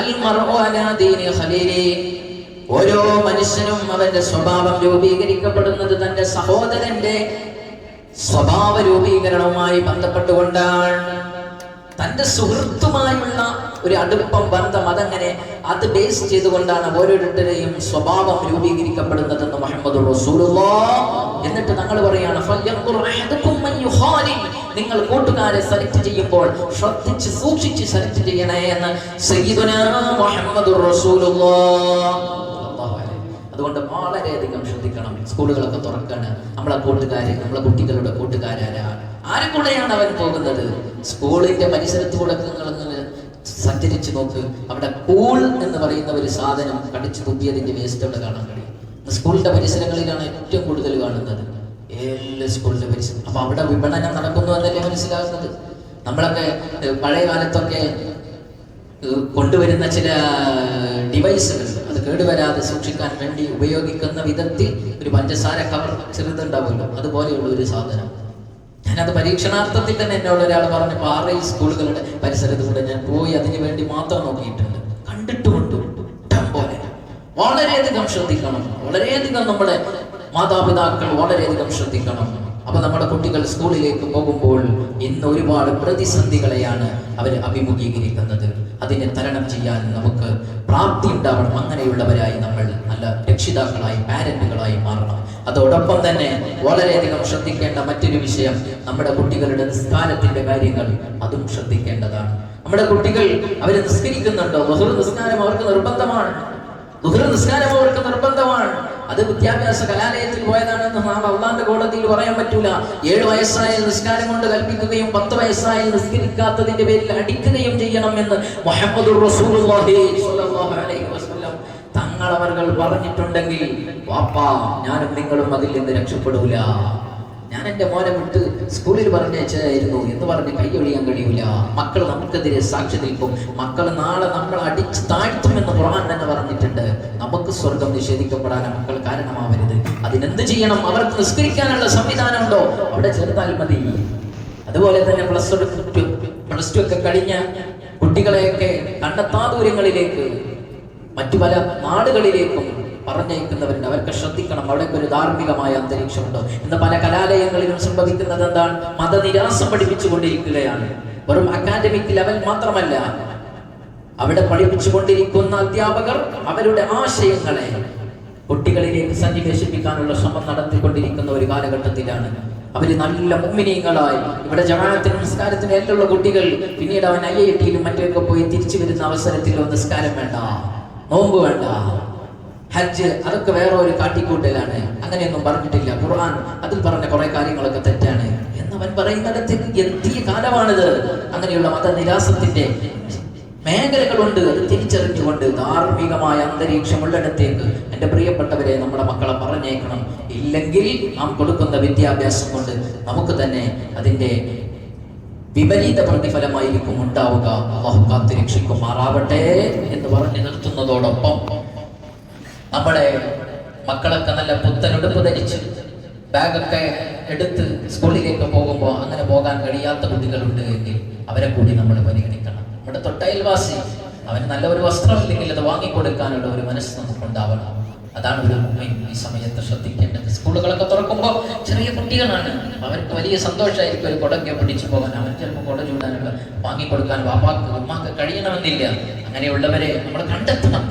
അൽ മർഉ അലാ ദീനി ഖലീലി. ഓരോ മനുഷ്യനും അവന്റെ സ്വഭാവം രൂപീകരിക്കപ്പെടുന്നത് തന്റെ സഹോദരന്റെ സ്വഭാവ രൂപീകരണവുമായി ബന്ധപ്പെട്ടുകൊണ്ടാണ് തന്റെ സുഹൃത്തുമായുള്ള ഒരു അടുപ്പം ബന്ധം അതങ്ങനെ അത് ബേസ് ചെയ്തുകൊണ്ടാണ് ഓരോരുത്തരെയും സ്വഭാവം രൂപീകരിക്കപ്പെടുന്നതെന്ന് മുഹമ്മദ് എന്നിട്ട് തങ്ങൾ പറയാണ്. നിങ്ങൾ കൂട്ടുകാരെ സെലക്ട് ചെയ്യുമ്പോൾ ശ്രദ്ധിച്ച് സൂക്ഷിച്ച് സെലക്ട് ചെയ്യണേ എന്ന് സയ്യിദുനാ മുഹമ്മദ് റസൂലുള്ളാഹ് അതുകൊണ്ട് വളരെയധികം ശ്രദ്ധിക്കണം. സ്കൂളുകളൊക്കെ തുറക്കാണ്. നമ്മളെ കൂട്ടുകാര് നമ്മളെ കുട്ടികളുടെ കൂട്ടുകാരാരാണ് ആരും കൂടെയാണ് അവൻ പോകുന്നത്? സ്കൂളിന്റെ പരിസരത്തൂടെ നിങ്ങൾ സഞ്ചരിച്ചു നോക്ക്. അവിടെ കൂൾ എന്ന് പറയുന്ന ഒരു സാധനം കടിച്ചു തുപ്പിയതിന്റെ വേസ്റ്റ് അവിടെ കാണാൻ കഴിയും. സ്കൂളിന്റെ പരിസരങ്ങളിലാണ് ഏറ്റവും കൂടുതൽ കാണുന്നത്. എല്ലാ സ്കൂളിന്റെ പരിസരം അപ്പൊ അവിടെ വിപണനം നടക്കുന്നു എന്നല്ലേ മനസ്സിലാകുന്നത്? നമ്മളൊക്കെ പഴയ കാലത്തൊക്കെ കൊണ്ടുവരുന്ന ചില ഡിവൈസുകൾ കേടുവരാതെ സൂക്ഷിക്കാൻ വേണ്ടി ഉപയോഗിക്കുന്ന വിധത്തിൽ ഒരു പഞ്ചസാര കവർ ചെറുതുണ്ടാവുമല്ലോ. അതുപോലെയുള്ള ഒരു സാധനം. ഞാനത് പരീക്ഷണാർത്ഥത്തിൽ തന്നെ എന്നോട് ഒരാൾ പറഞ്ഞു പാറയിൽ സ്കൂളുകളുടെ പരിസരത്തുകൂടെ ഞാൻ പോയി അതിനു വേണ്ടി മാത്രം നോക്കിയിട്ടുണ്ട്. കണ്ടിട്ടുമുണ്ട്. പോലെ. വളരെയധികം ശ്രദ്ധിക്കണം. വളരെയധികം നമ്മുടെ മാതാപിതാക്കൾ വളരെയധികം ശ്രദ്ധിക്കണം. അപ്പൊ നമ്മുടെ കുട്ടികൾ സ്കൂളിലേക്ക് പോകുമ്പോൾ ഇന്ന് ഒരുപാട് പ്രതിസന്ധികളെയാണ് അവർ അഭിമുഖീകരിക്കുന്നത്. അതിനെ തരണം ചെയ്യാൻ നമുക്ക് പ്രാപ്തി ഉണ്ടാവണം. അങ്ങനെയുള്ളവരായി നമ്മൾ നല്ല രക്ഷിതാക്കളായി പാരന്റുകളായി മാറണം. അതോടൊപ്പം തന്നെ വളരെയധികം ശ്രദ്ധിക്കേണ്ട മറ്റൊരു വിഷയം നമ്മുടെ കുട്ടികളുടെ നിസ്കാരത്തിന്റെ കാര്യങ്ങൾ അതും ശ്രദ്ധിക്കേണ്ടതാണ്. നമ്മുടെ കുട്ടികൾ അവർ നിസ്കരിക്കുന്നുണ്ടോ? ബഹുർ നിസ്കാരം അവർക്ക് നിർബന്ധമാണ്. ബഹുർ നിസ്കാരം അവർക്ക് നിർബന്ധമാണ്. അത് വിദ്യാഭ്യാസ കലാലയത്തിൽ പോയതാണെന്ന് നാം അള്ളാന്റെ കോടതിയിൽ പറയാൻ പറ്റൂല. ഏഴ് വയസ്സായ നിസ്കാരം കൊണ്ട് കൽപ്പിക്കുകയും പത്ത് വയസ്സായ നിസ്കരിക്കാത്തതിന്റെ പേരിൽ അടിക്കുകയും ചെയ്യണം എന്ന് മുഹമ്മദ് തങ്ങൾ അവർ പറഞ്ഞിട്ടുണ്ടെങ്കിൽ വാപ്പാ ഞാനും നിങ്ങളും അതിൽ നിന്ന് രക്ഷപ്പെടൂല. ഞാൻ എന്റെ മോനെ വിട്ട് സ്കൂളിൽ പറഞ്ഞയച്ചായിരുന്നു എന്ന് പറഞ്ഞ് കൈയൊഴിയാൻ കഴിയൂല. മക്കൾ നമുക്കെതിരെ സാക്ഷി നിൽക്കും. മക്കൾ നാളെ നമ്മൾ അടിച്ച് താഴ്ത്തുമെന്ന് ഖുർആൻ തന്നെ പറഞ്ഞിട്ടുണ്ട്. നമുക്ക് സ്വർഗം നിഷേധിക്കപ്പെടാൻ മക്കൾ കാരണമാവരുത്. അതിനെന്ത് ചെയ്യണം? അവർക്ക് നിസ്കരിക്കാനുള്ള സംവിധാനം ഉണ്ടോ? അവിടെ ചെറുതാൽ മതി. അതുപോലെ തന്നെ പ്ലസ് ടു പ്ലസ് ടു ഒക്കെ കഴിഞ്ഞ കുട്ടികളെയൊക്കെ കണ്ടെത്താ ദൂരങ്ങളിലേക്ക് മറ്റു പല നാടുകളിലേക്കും പറഞ്ഞയക്കുന്നവരുണ്ട്. അവർക്ക് ശ്രദ്ധിക്കണം. അവിടെ ഒരു ധാർമ്മികമായ അന്തരീക്ഷമുണ്ട്. ഇന്ന് പല കലാലയങ്ങളിലും സംഭവിക്കുന്നത് എന്താണ്? മതനിരാസം പഠിപ്പിച്ചു കൊണ്ടിരിക്കുകയാണ് വെറും അക്കാദമിക് ലെവൽ മാത്രമല്ല. അവിടെ പഠിപ്പിച്ചു കൊണ്ടിരിക്കുന്ന അധ്യാപകർ അവരുടെ ആശയങ്ങളെ കുട്ടികളിലേക്ക് സന്നിവേശിപ്പിക്കാനുള്ള ശ്രമം നടത്തിക്കൊണ്ടിരിക്കുന്ന ഒരു കാലഘട്ടത്തിലാണ്. അവർ നല്ല മുമ്മിനീയങ്ങളായി ഇവിടെ ജമാഅത്തിനും നിസ്കാരത്തിനും എല്ലാം കുട്ടികൾ പിന്നീട് അവൻ ഐ ഐ ടിയിലും മറ്റൊക്കെ പോയി തിരിച്ചു വരുന്ന അവസരത്തിൽ നിസ്കാരം വേണ്ട. നോമ്പ് വേണ്ട. ഹജ്ജ് അതൊക്കെ വേറെ ഒരു കാട്ടിക്കൂട്ടലാണ്. അങ്ങനെയൊന്നും പറഞ്ഞിട്ടില്ല. ഖുർആൻ അതിൽ പറഞ്ഞ കുറെ കാര്യങ്ങളൊക്കെ തെറ്റാണ്. എന്ന് എന്നവൻ പറയുന്നിടത്ത് എത്തിയ കാലമാണിത്. അങ്ങനെയുള്ള മതനിരാസത്തിന്റെ മേഖലകളുണ്ട്. അത് തിരിച്ചറിഞ്ഞുകൊണ്ട് ധാർമ്മികമായ അന്തരീക്ഷമുള്ളിടത്തേക്ക് എന്റെ പ്രിയപ്പെട്ടവരെ നമ്മുടെ മക്കളെ പറഞ്ഞേക്കണം. ഇല്ലെങ്കിൽ നാം കൊടുക്കുന്ന വിദ്യാഭ്യാസം കൊണ്ട് നമുക്ക് തന്നെ അതിന്റെ വിപരീത പ്രതിഫലമായിരിക്കും ഉണ്ടാവുക. അള്ളാഹു കാത്തിരക്ഷിക്കുമാറാവട്ടെ എന്ന് പറഞ്ഞു നിർത്തുന്നതോടൊപ്പം നമ്മുടെ മക്കളൊക്കെ നല്ല പുത്തനുടുപ്പ് ധരിച്ച് ബാഗൊക്കെ എടുത്ത് സ്കൂളിലേക്ക് പോകുമ്പോൾ അങ്ങനെ പോകാൻ കഴിയാത്ത കുട്ടികളുണ്ട് എങ്കിൽ അവരെ കൂടി നമ്മൾ പരിഗണിക്കണം. നമ്മുടെ തൊട്ടയൽവാസി അവന് നല്ല ഒരു വസ്ത്രമില്ലെങ്കിൽ അത് വാങ്ങിക്കൊടുക്കാനുള്ള ഒരു മനസ്സ് നമുക്കുണ്ടാവണം. അതാണ് ഒരു മുമ്പിൻ ഈ സമയത്ത് ശ്രദ്ധിക്കേണ്ടത്. സ്കൂളുകളൊക്കെ തുറക്കുമ്പോൾ ചെറിയ കുട്ടികളാണ്. അവർക്ക് വലിയ സന്തോഷമായിരിക്കും ഒരു കുടക്കെ പിടിച്ചു പോകാൻ. അവർ ചിലപ്പോൾ കുട ചൂടാനുള്ള വാങ്ങിക്കൊടുക്കാൻ വാപ്പാക്ക് ഉമ്മാക്ക് കഴിയണമെന്നില്ല. അങ്ങനെയുള്ളവരെ നമ്മൾ കണ്ടെത്തണം.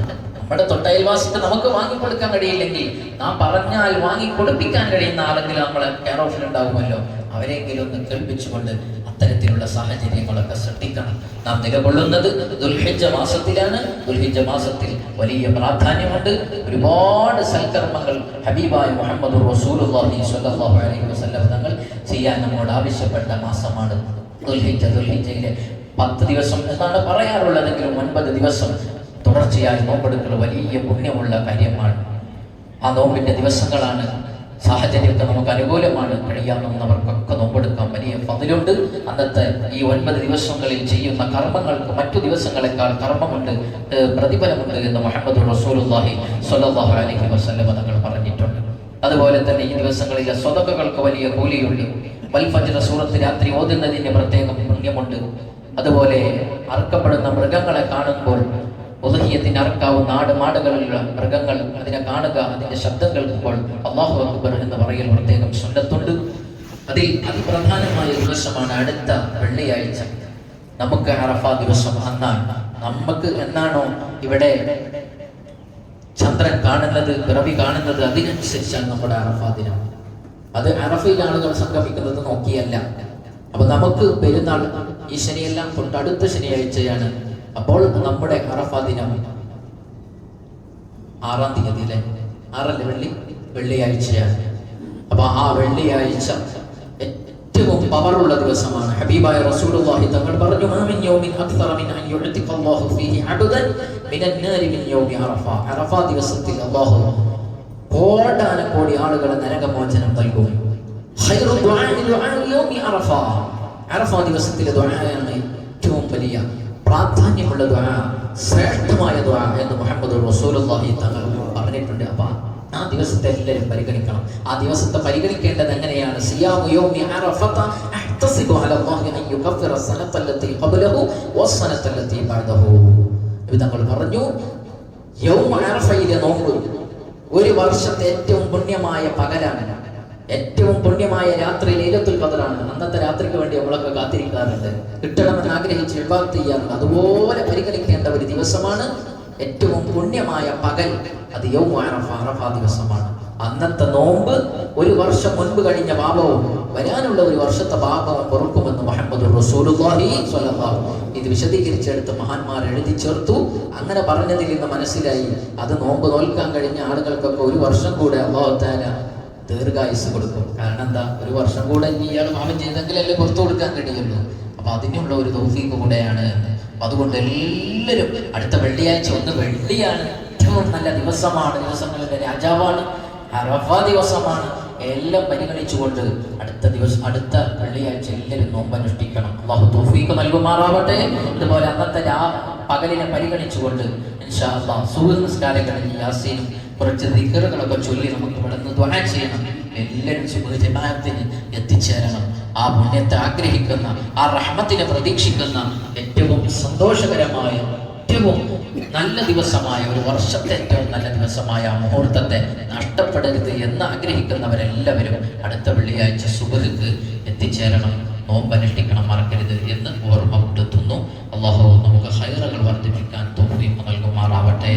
നമ്മുടെ തൊട്ടയൽവാസിക്ക് നമുക്ക് വാങ്ങിക്കൊടുക്കാൻ കഴിയില്ലെങ്കിൽ നാം പറഞ്ഞാൽ വാങ്ങിക്കൊടുപ്പിക്കാൻ കഴിയുന്ന ആളെങ്കിലും നമ്മളെ കെയർ ഓഫിൽ ഉണ്ടാകുമല്ലോ അവരെങ്കിലും ഒന്ന് കേൾപ്പിച്ചുകൊണ്ട് അത്തരത്തിലുള്ള സാഹചര്യങ്ങളൊക്കെ ശ്രദ്ധിക്കണം. നാം നിലകൊള്ളുന്നത് ദുൽഹിജ മാസത്തിലാണ്. ദുൽഹിജ മാസത്തിൽ വലിയ പ്രാധാന്യമുണ്ട്. ഒരുപാട് സൽക്കർമ്മങ്ങൾ ഹബീബായ മുഹമ്മദ് റസൂലുള്ളാഹി അലൈഹി വസല്ലം തങ്ങൾ ചെയ്യാൻ നമ്മോട് ആവശ്യപ്പെട്ട മാസമാണ് ദുൽഹിജ ദുൽഹിജയിലെ പത്ത് ദിവസം എന്നാണ് പറയാറുള്ളതെങ്കിലും ഒൻപത് ദിവസം തുടർച്ചയായി നോമ്പെടുക്കൽ വലിയ പുണ്യമുള്ള കാര്യമാണ്. ആ നോമ്പിന്റെ ദിവസങ്ങളാണ് സാഹചര്യമൊക്കെ നമുക്ക് അനുകൂലമാണ്. കഴിയാവുന്നവർക്കൊക്കെ നോമ്പെടുക്കാൻ വലിയ പതിലുണ്ട് അന്നത്തെ ഈ ഒൻപത് ദിവസങ്ങളിൽ ചെയ്യുന്ന കർമ്മങ്ങൾക്ക് മറ്റു ദിവസങ്ങളെക്കാൾ കർമ്മമുണ്ട് പ്രതിഫലമുണ്ട് എന്ന് മുഹമ്മദ് റസൂലുള്ളാഹി സ്വല്ലല്ലാഹു അലൈഹി വസല്ലം തങ്ങൾ പറഞ്ഞിട്ടുണ്ട്. അതുപോലെ തന്നെ ഈ ദിവസങ്ങളിലെ സ്വതക്കകൾക്ക് വലിയ കൂലിയുണ്ട്. വൽഫജ്ര സൂറത്ത് രാത്രി ഓതുന്നതിന് പ്രത്യേകം പുണ്യമുണ്ട്. അതുപോലെ അറുക്കപ്പെടുന്ന മൃഗങ്ങളെ കാണുമ്പോൾ ഉദഹിയത്തിന് അറക്കാവുന്ന നാട് മാടുകളിലുള്ള മൃഗങ്ങൾ അതിനെ കാണുക അതിന്റെ ശബ്ദം കേൾക്കുമ്പോൾ അള്ളാഹു അക്ബർ എന്ന് പറയൽ പ്രത്യേകം സ്വന്തത്തുണ്ട് അതിൽ അതിപ്രധാനമായ ദിവസമാണ് അടുത്ത വെള്ളിയാഴ്ച. നമുക്ക് അറഫ ദിവസം അന്നാണ്. നമുക്ക് എന്നാണോ ഇവിടെ ചന്ദ്രൻ കാണുന്നത് പിറവി കാണുന്നത് അതിനനുസരിച്ചാണ് നമ്മുടെ അറഫ ദിനം. അത് അറഫയിൽ ആളുകൾ സംഗമിക്കുന്നത് നോക്കിയല്ല. അപ്പൊ നമുക്ക് പെരുന്നാൾ ഈ ശനിയെല്ലാം തൊട്ടടുത്ത ശനിയാഴ്ചയാണ്. അപ്പോൾ നമ്മുടെ അറഫ ദിനം ആറാം തീയതി അല്ലേ? ആറല്ല വെള്ളി? വെള്ളിയാഴ്ചയാണ്. അപ്പൊ ആ വെള്ളിയാഴ്ച ഏറ്റവും പവറുള്ള ദിവസമാണ്. ഹബീബായ റസൂലുള്ളാഹി തങ്ങൾ പറഞ്ഞു മാമിൻ യൗമിൻ അക്തറ മിൻ അൻ യുഅതിക അല്ലാഹു ഫീഹി അബദൻ മിനൻ നാരി മിൻ യൗമി അറഫ. അറഫ ദിവസത്തിൽ അല്ലാഹു കോടാനക്കോടി ആളുകളെ നരകമോചനം നൽകും. ഖൈറു ദുആഇ ദുആഇ യൗമി അറഫ. അറഫ ദിവസത്തിലെ ദുആയാണ് ഏറ്റവും വലിയ പ്രാധാന്യമുള്ള ദ്വാ ശ്രേഷ്ഠമായ ദുആ എന്ന് മുഹമ്മദ് റസൂലുള്ളാഹി തങ്ങൾ പറഞ്ഞിട്ടുണ്ട്. അപ്പൊ ആ ദിവസത്തെ എല്ലാവരും പരിഗണിക്കണം. ആ ദിവസത്തെ പരിഗണിക്കേണ്ടത് എങ്ങനെയാണ്? തങ്ങൾ പറഞ്ഞു ഒരു വർഷത്തെ ഏറ്റവും പുണ്യമായ പകലാണ്. ഏറ്റവും പുണ്യമായ രാത്രി ലൈലത്തുൽ ഖദറാണ്. അന്നത്തെ രാത്രിക്ക് വേണ്ടി നമ്മളൊക്കെ കാത്തിരിക്കാറുണ്ട്. കിട്ടണമെന്ന് ആഗ്രഹിച്ച് വിഭാഗത്ത് ചെയ്യാറുണ്ട്. അതുപോലെ പരിഗണിക്കേണ്ട ഒരു ദിവസമാണ് ഏറ്റവും പുണ്യമായ പകൽ. അത് യൗമ ദിവസമാണ്. അന്നത്തെ നോമ്പ് ഒരു വർഷം മുൻപ് കഴിഞ്ഞ പാപവും വരാനുള്ള ഒരു വർഷത്തെ പാപവും പൊറുക്കുമെന്ന് മുഹമ്മദ് റസൂലുള്ളാഹി ഇത് വിശദീകരിച്ചെടുത്ത് മഹാന്മാർ എഴുതി ചേർത്തു. അങ്ങനെ പറഞ്ഞതിൽ നിന്ന് മനസ്സിലായി. അത് നോമ്പ് നോൽക്കാൻ കഴിഞ്ഞ ആളുകൾക്കൊക്കെ ഒരു വർഷം കൂടെ അള്ളാഹുത്താല ദീർഘായുസ് കൊടുക്കും. കാരണം എന്താ? ഒരു വർഷം കൂടെ ഇനി ഇയാൾ പാപം ചെയ്തെങ്കിലല്ലേ പുറത്തു കൊടുക്കാൻ കഴിയുള്ളൂ. അപ്പൊ അതിനുള്ള ഒരു തൗഫീഖ് കൂടെയാണ് അതുകൊണ്ട് എല്ലാവരും അടുത്ത വെള്ളിയാഴ്ച ഒന്ന് വെള്ളിയാണ് ഏറ്റവും നല്ല ദിവസമാണ്. ദിവസങ്ങളുടെ രാജാവാണ്. അറഫ ദിവസമാണ്. എല്ലാം പരിഗണിച്ചുകൊണ്ട് അടുത്ത ദിവസം അടുത്ത വെള്ളിയാഴ്ച എല്ലാവരും നോമ്പനുഷ്ഠിക്കണം അള്ളാഹു തോഫീക്ക് നൽകുമാറാവട്ടെ. ഇതുപോലെ അന്നത്തെ രാ പകലിനെ പരിഗണിച്ചുകൊണ്ട് ഇൻഷാ അള്ളാഹ് സുഹൃ നിസ്കാരങ്ങളിൽ യാസീനും കുറച്ച് ദിക്കറുകളൊക്കെ ചൊല്ലി നമുക്ക് ഇവിടെ നിന്ന് ദ്വാ ചെയ്യണം. എല്ലാവരും സുബഹ് എത്തിച്ചേരണം. ആ പുണ്യത്തെ ആഗ്രഹിക്കുന്ന ആ റഹ്മത്തിനെ പ്രതീക്ഷിക്കുന്ന ഏറ്റവും സന്തോഷകരമായ ഏറ്റവും നല്ല ദിവസമായ ഒരു വർഷത്തെ ഏറ്റവും നല്ല ദിവസമായ മുഹൂർത്തത്തെ നഷ്ടപ്പെടരുത് എന്ന് ആഗ്രഹിക്കുന്നവരെല്ലാവരും അടുത്ത വെള്ളിയാഴ്ച സുഹൃത്ത് എത്തിച്ചേരണം. നോമ്പ് അനുഷ്ഠിക്കണം മറക്കരുത് എന്ന് ഓർമ്മപ്പെടുത്തുന്നു അള്ളാഹു നമുക്ക് ഹൈറുകൾ വർദ്ധിപ്പിക്കാൻ തോന്നി നൽകുമാറാവട്ടെ.